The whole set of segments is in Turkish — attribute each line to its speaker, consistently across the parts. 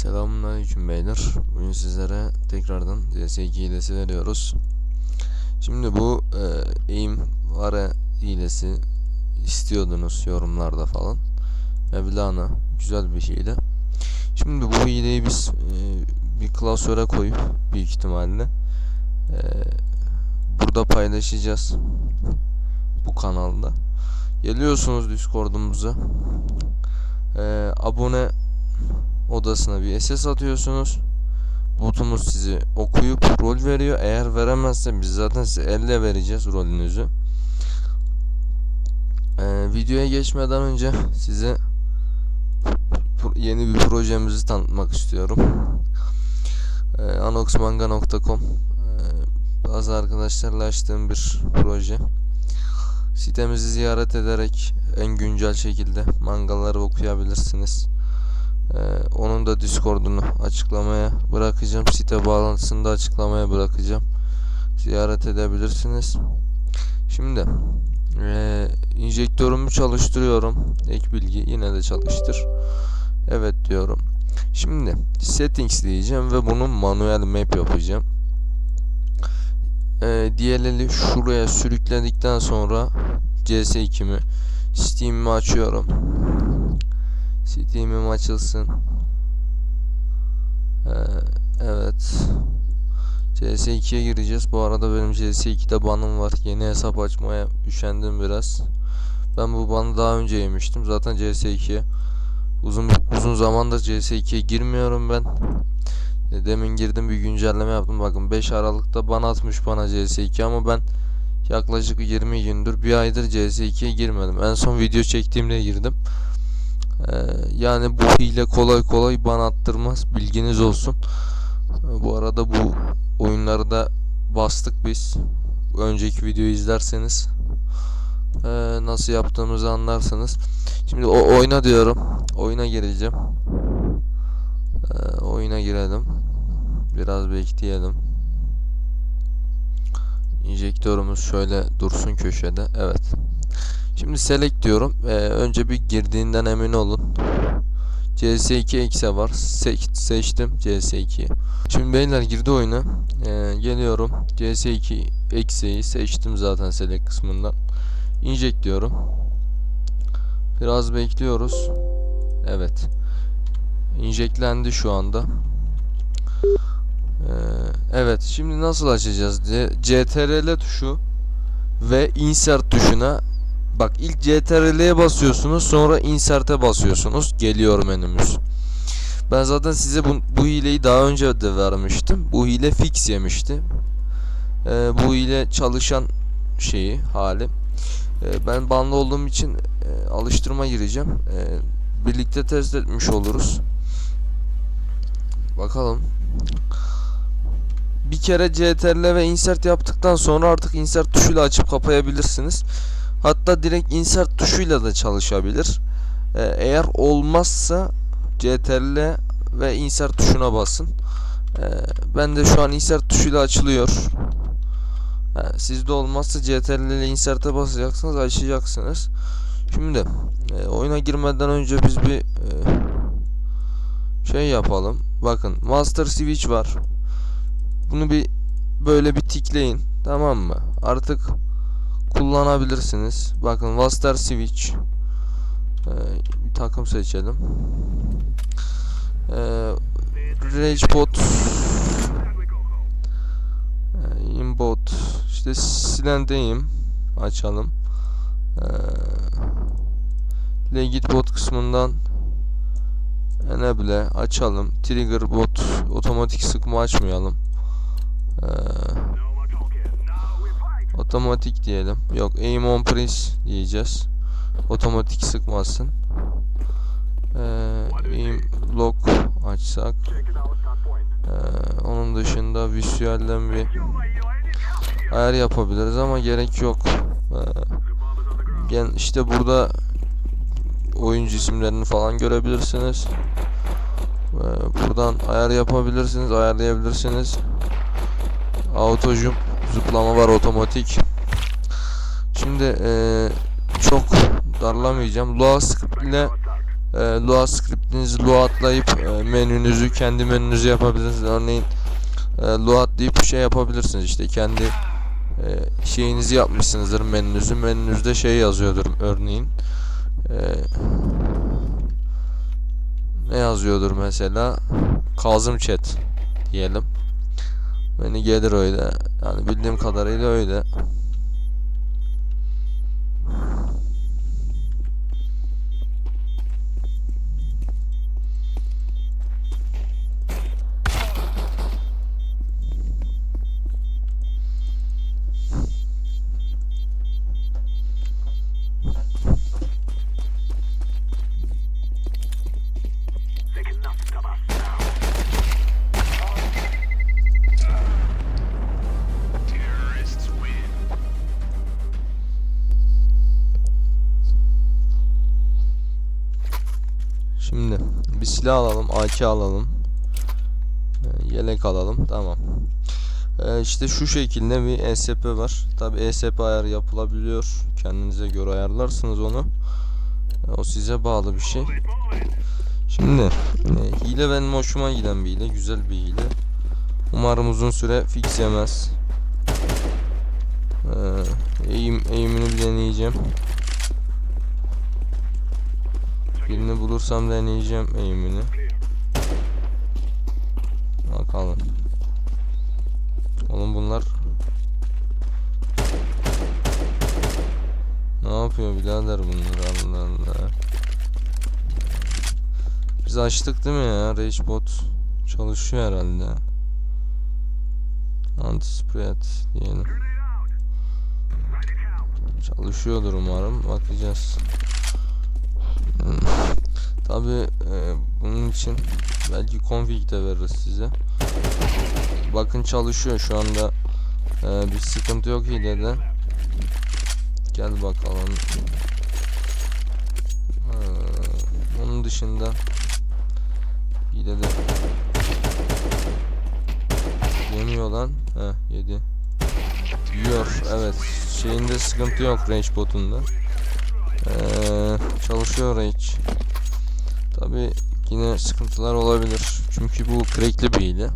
Speaker 1: Selamünaleyküm beyler. Bugün sizlere tekrardan CS2 hilesi veriyoruz. Şimdi bu e, aim vara hilesi istiyordunuz yorumlarda falan. Mevlana güzel bir hile. Şimdi bu hileyi biz e, bir klasöre koyup büyük ihtimalle e, burada paylaşacağız. Bu kanalda. Geliyorsunuz Discord'umuza. E, abone odasına bir SS atıyorsunuz. Botumuz sizi okuyup rol veriyor. Eğer veremezse biz zaten size elle vereceğiz rolünüzü. Ee, videoya geçmeden önce size yeni bir projemizi tanıtmak istiyorum. Ee, anoxmanga.com ee, bazı arkadaşlarla açtığım bir proje. Sitemizi ziyaret ederek en güncel şekilde mangaları okuyabilirsiniz. Ee, onun da Discord'unu açıklamaya bırakacağım. Site bağlantısını da açıklamaya bırakacağım. Ziyaret edebilirsiniz. Şimdi ee, injektörümü çalıştırıyorum. Ek bilgi yine de çalıştır. Evet diyorum. Şimdi settings diyeceğim ve bunun manuel map yapacağım. Ee, DLL'i şuraya sürükledikten sonra CS2'mi Steam'imi açıyorum. Steam'im açılsın. Ee, evet. CS2'ye gireceğiz. Bu arada benim CS2'de banım var. Yeni hesap açmaya üşendim biraz. Ben bu banı daha önce yemiştim. Zaten CS2'ye uzun uzun zamandır CS2'ye girmiyorum ben. E, Demin girdim bir güncelleme yaptım. Bakın 5 Aralık'ta ban atmış bana CS2 ama ben yaklaşık 20 gündür bir aydır CS2'ye girmedim. En son video çektiğimde girdim. Ee, yani bu hile kolay kolay ban attırmaz. Bilginiz olsun. Ee, Bu arada bu oyunları da bastık biz. Önceki videoyu izlerseniz ee, nasıl yaptığımızı anlarsınız. Şimdi o oyna diyorum. Oyuna gireceğim. Ee, oyuna girelim. Biraz bekleyelim. İnjektörümüz şöyle dursun köşede. Evet. Şimdi select diyorum. Ee, önce bir girdiğinden emin olun. CS2 exe var. Se- seçtim CS2'yi. Şimdi beyler girdi oyuna. Ee, geliyorum. CS2 exe'yi seçtim zaten select kısmından. Inject diyorum. Biraz bekliyoruz. Evet. Injectlendi şu anda. Ee, evet. Şimdi nasıl açacağız diye CTRL tuşu ve insert tuşuna Bak ilk CTRL'ye basıyorsunuz sonra insert'e basıyorsunuz. Geliyor menümüz. Ben zaten size bu, bu hileyi daha önce de vermiştim. Bu hile fix yemişti. Ee, bu hile çalışan şeyi hali. Ee, ben banlı olduğum için e, alıştırma gireceğim. Ee, birlikte test etmiş oluruz. Bakalım. Bir kere CTRL ve insert yaptıktan sonra artık insert tuşuyla açıp kapayabilirsiniz. Hatta direkt insert tuşuyla da çalışabilir. Ee, eğer olmazsa CTRL ve insert tuşuna basın. Ee, ben de şu an insert tuşuyla açılıyor. Ee, sizde olmazsa CTRL ile insert'e basacaksınız, açacaksınız. Şimdi e, oyuna girmeden önce biz bir e, şey yapalım. Bakın master switch var. Bunu bir böyle bir tikleyin. Tamam mı? Artık kullanabilirsiniz. Bakın Master Switch ee, takım seçelim. Ee, Ragebot ee, Inbot işte silendeyim açalım. Ee, Legit bot kısmından Enable açalım. Trigger bot otomatik sıkma açmayalım. Ee, Otomatik diyelim. Yok aim on press diyeceğiz. Otomatik sıkmasın. Ee, aim lock açsak. Ee, onun dışında visualden bir ayar yapabiliriz ama gerek yok. Ee, gen işte burada oyuncu isimlerini falan görebilirsiniz. Ee, buradan ayar yapabilirsiniz, ayarlayabilirsiniz. Auto jump zıplama var otomatik. Şimdi eee, çok darlamayacağım. Lua script ile e, Lua scriptinizi Lua atlayıp e, menünüzü kendi menünüzü yapabilirsiniz. Örneğin e, Lua atlayıp şey yapabilirsiniz işte kendi e, şeyinizi yapmışsınızdır menünüzü. Menünüzde şey yazıyordur örneğin. E, ne yazıyordur mesela? Kazım Chat diyelim. Beni gelir öyle. Yani bildiğim kadarıyla öyle. Silah alalım, AK alalım. Ee, Yelek alalım. Tamam. Ee, işte şu şekilde bir ESP var. Tabi ESP ayarı yapılabiliyor. Kendinize göre ayarlarsınız onu. Ee, O size bağlı bir şey. Şimdi e, hile benim hoşuma giden bir hile. Güzel bir hile. Umarım uzun süre fix yemez. Eğim, eğimini bir deneyeceğim. Birini bulursam deneyeceğim eğimini. Bakalım. Oğlum bunlar Ne yapıyor birader bunlar Allah Allah. Biz açtık değil mi ya? Rage çalışıyor herhalde. Anti-spread diyelim. Çalışıyordur umarım. Bakacağız. Tabi bunun için belki config de veririz size. Bakın çalışıyor şu anda. E, bir sıkıntı yok hilede. Gel bakalım. E, onun dışında hilede yemiyor lan. Heh yedi. Yiyor evet. Şeyinde sıkıntı yok range botunda. Ee, çalışıyor Rage. Tabi yine sıkıntılar olabilir. Çünkü bu crackli bir. Ee,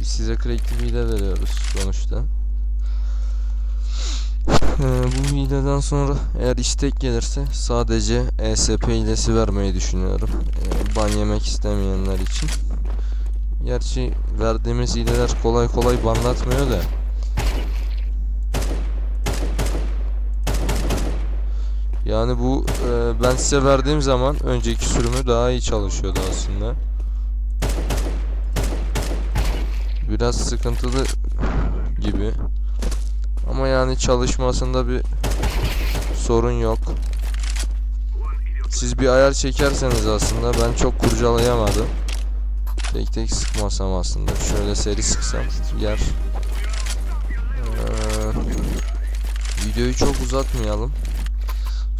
Speaker 1: biz size crackli bir veriyoruz sonuçta. Ee, bu hileden sonra eğer istek gelirse sadece ESP hilesi vermeyi düşünüyorum. Ee, ban yemek istemeyenler için. Gerçi verdiğimiz hileler kolay kolay banlatmıyor da. Yani bu e, ben size verdiğim zaman önceki sürümü daha iyi çalışıyordu aslında. Biraz sıkıntılı gibi. Ama yani çalışmasında bir sorun yok. Siz bir ayar çekerseniz aslında ben çok kurcalayamadım. Tek tek sıkmasam aslında. Şöyle seri sıksam yer. Ee, videoyu çok uzatmayalım.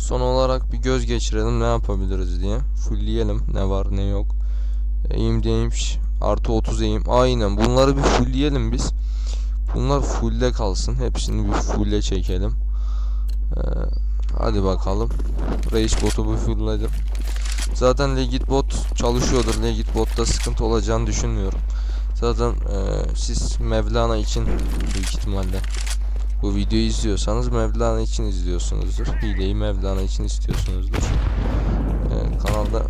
Speaker 1: Son olarak bir göz geçirelim ne yapabiliriz diye. Fullleyelim ne var ne yok. Eğim değilmiş. Artı 30 eğim. Aynen bunları bir fullleyelim biz. Bunlar fullde kalsın. Hepsini bir fulle çekelim. Ee, hadi bakalım. Rage botu bir fullledim. Zaten Legit bot çalışıyordur. Legit botta sıkıntı olacağını düşünmüyorum. Zaten e, siz Mevlana için büyük ihtimalle bu videoyu izliyorsanız Mevlana için izliyorsunuzdur. Hileyi Mevlana için istiyorsunuzdur. Ee, kanalda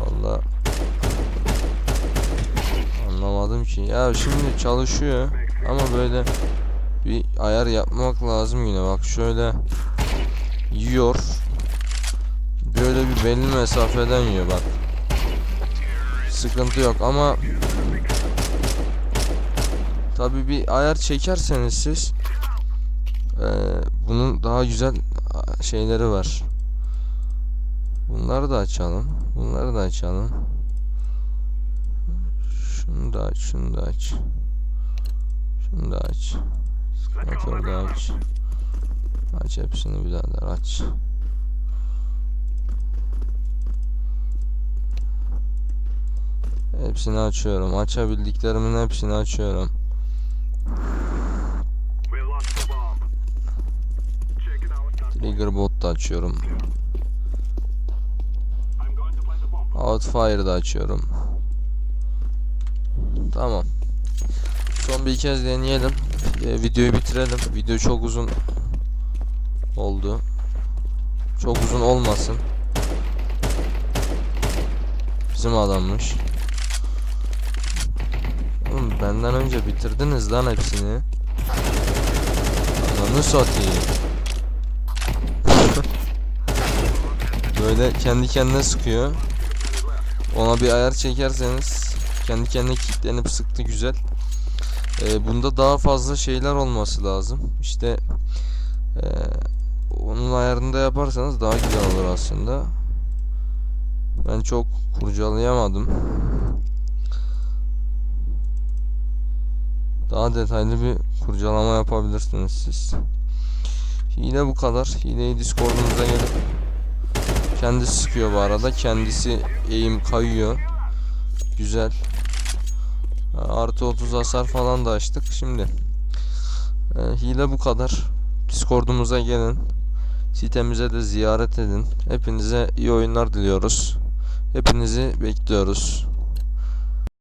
Speaker 1: Valla anlamadım ki. Ya şimdi çalışıyor ama böyle bir ayar yapmak lazım yine. Bak şöyle yiyor. Böyle bir belli mesafeden yiyor bak sıkıntı yok ama tabi bir ayar çekerseniz siz eee, bunun daha güzel şeyleri var. Bunları da açalım. Bunları da açalım. Şunu da aç, şunu da aç. Şunu da aç. Motoru da aç. Aç hepsini birader aç. Hepsini açıyorum. Açabildiklerimin hepsini açıyorum. Trigger bot da açıyorum. Outfire da açıyorum. Tamam. Son bir kez deneyelim. Ee, videoyu bitirelim. Video çok uzun oldu. Çok uzun olmasın. Bizim adammış. Benden önce bitirdiniz lan hepsini. Ananı satayım. Böyle kendi kendine sıkıyor. Ona bir ayar çekerseniz kendi kendine kilitlenip sıktı güzel. Ee, bunda daha fazla şeyler olması lazım. İşte ee, onun ayarını da yaparsanız daha güzel olur aslında. Ben çok kurcalayamadım. Daha detaylı bir kurcalama yapabilirsiniz siz. Hile bu kadar. Hileyi Discord'umuza gelip kendisi sıkıyor bu arada. Kendisi eğim kayıyor. Güzel. Artı 30 hasar falan da açtık. Şimdi e, hile bu kadar. Discord'umuza gelin. Sitemize de ziyaret edin. Hepinize iyi oyunlar diliyoruz. Hepinizi bekliyoruz.